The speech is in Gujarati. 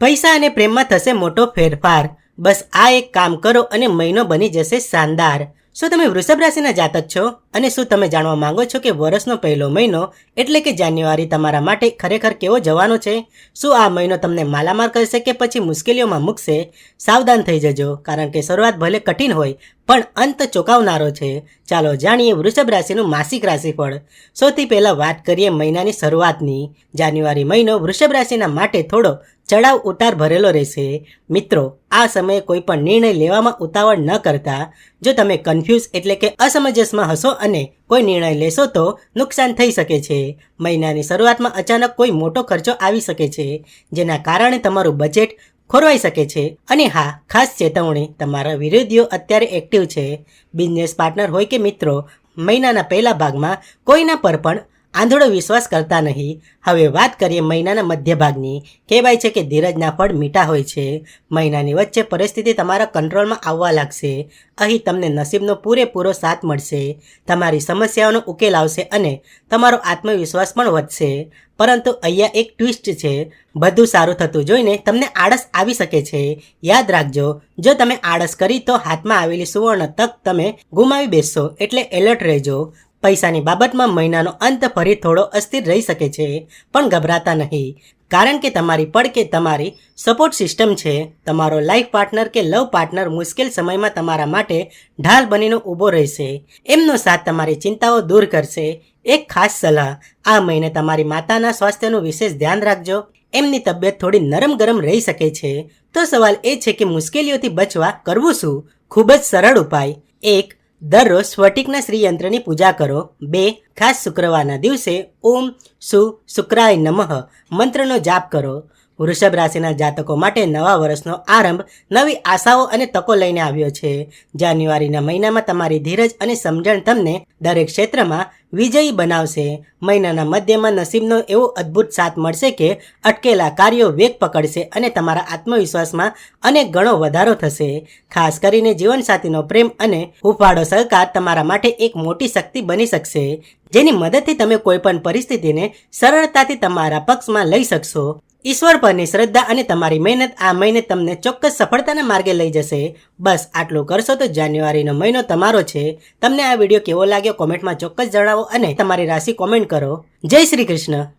પૈસા અને પ્રેમમાં થશે મોટો ફેરફાર. બસ આ એક કામ કરો અને મહિનો બની જશે શાનદાર. શું તમે વૃષભ રાશિના જાતક છો? અને શું તમે જાણવા માંગો છો કે વર્ષનો પહેલો મહિનો એટલે કે જાન્યુઆરી તમારા માટે ખરેખર કેવો જવાનો છે? શું આ મહિનો તમને માલામાર કરશે કે પછી મુશ્કેલીઓમાં મૂકશે? સાવધાન થઈ જજો, કારણ કે શરૂઆત ભલે કઠિન હોય, પણ અંત ચોંકાવનારો છે. ચાલો જાણીએ વૃષભ રાશિનું માસિક રાશિફળ. સૌથી પહેલાં વાત કરીએ મહિનાની શરૂઆતની. જાન્યુઆરી મહિનો વૃષભ રાશિના માટે થોડો ચડાવ ઉતાર ભરેલો રહેશે. મિત્રો, આ સમયે કોઈ પણ નિર્ણય લેવામાં ઉતાવળ ન કરતા. જો તમે કન્ફ્યુઝ એટલે કે અસમંજસમાં હશો અને કોઈ નિર્ણય લેશો તો નુકસાન થઈ શકે છે. મહિનાની શરૂઆતમાં અચાનક કોઈ મોટો ખર્ચો આવી શકે છે, જેના કારણે તમારું બજેટ ખોરવાઈ શકે છે. અને હા, ખાસ ચેતવણી, તમારા વિરોધીઓ અત્યારે એક્ટિવ છે. બિઝનેસ પાર્ટનર હોય કે મિત્રો, મહિનાના પહેલા ભાગમાં કોઈના પર પણ આંધળો વિશ્વાસ કરતા નહીં. હવે વાત કરીએ મહિનાના મધ્ય ભાગની કહેવાય છે કે ધીરજના ફળ મીઠા હોય છે. મહિનાની વચ્ચે પરિસ્થિતિ તમારા કંટ્રોલમાં આવવા લાગશે. અહીં તમને નસીબનો પૂરેપૂરો સાથ મળશે. તમારી સમસ્યાઓનો ઉકેલ આવશે અને તમારો આત્મવિશ્વાસ પણ વધશે. પરંતુ અહીંયા એક ટ્વિસ્ટ છે. બધું સારું થતું જોઈને તમને આળસ આવી શકે છે. યાદ રાખજો, જો તમે આળસ કરી તો હાથમાં આવેલી સુવર્ણ તક તમે ગુમાવી બેસશો. એટલે એલર્ટ રહેજો. પૈસાની બાબતમાં મહિનાનો અંત ફરી થોડો અસ્થિર રહી શકે છે, પણ ગભરાતા નહીં. કારણ કે તમારી પડ કે તમારી સપોર્ટ સિસ્ટમ છે. તમારો લાઈફ પાર્ટનર કે લવ પાર્ટનર મુશ્કેલ સમયમાં તમારા માટે ઢાલ બનીને ઊભો રહેશે. એમનો સાથ તમારી ચિંતાઓ દૂર કરશે. એક ખાસ સલાહ, આ મહિને તમારી માતાના સ્વાસ્થ્યનું વિશેષ ધ્યાન રાખજો. એમની તબિયત થોડી નરમ ગરમ રહી શકે છે. તો સવાલ એ છે કે મુશ્કેલીઓથી બચવા કરવું શું? ખૂબ જ સરળ ઉપાય. એક દરરોજ સ્ફટિકના શ્રીયંત્રની પૂજા કરો. બે, ખાસ શુક્રવારના દિવસે ઓમ સુ શુક્રાય નમઃ મંત્રનો જાપ કરો. વૃષભ રાશિના જાતકો માટે નવા વર્ષનો આરંભ નવી આશાઓ અને તકો લઈને આવ્યો છે. જાન્યુઆરીના મહિનામાં તમારી ધીરજ અને સમજણ તમને દરેક ક્ષેત્રમાં વિજયી બનાવશે. મહિનાના મધ્યમાં નસીબનો એવો અદ્ભુત સાથ મળશે કે અટકેલા કાર્યો વેગ પકડશે અને તમારા આત્મવિશ્વાસમાં અનેક ગણો વધારો થશે. ખાસ કરીને જીવનસાથીનો પ્રેમ અને હુફાળો સહકાર તમારા માટે એક મોટી શક્તિ બની શકશે. જેની મદદથી તમે કોઈપણ પરિસ્થિતિને સરળતાથી તમારા પક્ષમાં લઈ શકશો. ઈશ્વર પરની શ્રદ્ધા અને તમારી મહેનત આ મહિને તમને ચોક્કસ સફળતાના માર્ગે લઈ જશે. બસ આટલું કરશો તો જાન્યુઆરીનો મહિનો તમારો છે. તમને આ વીડિયો કેવો લાગ્યો કોમેન્ટમાં ચોક્કસ જણાવો. અને તમારી રાશિ કોમેન્ટ કરો. જય શ્રી કૃષ્ણ.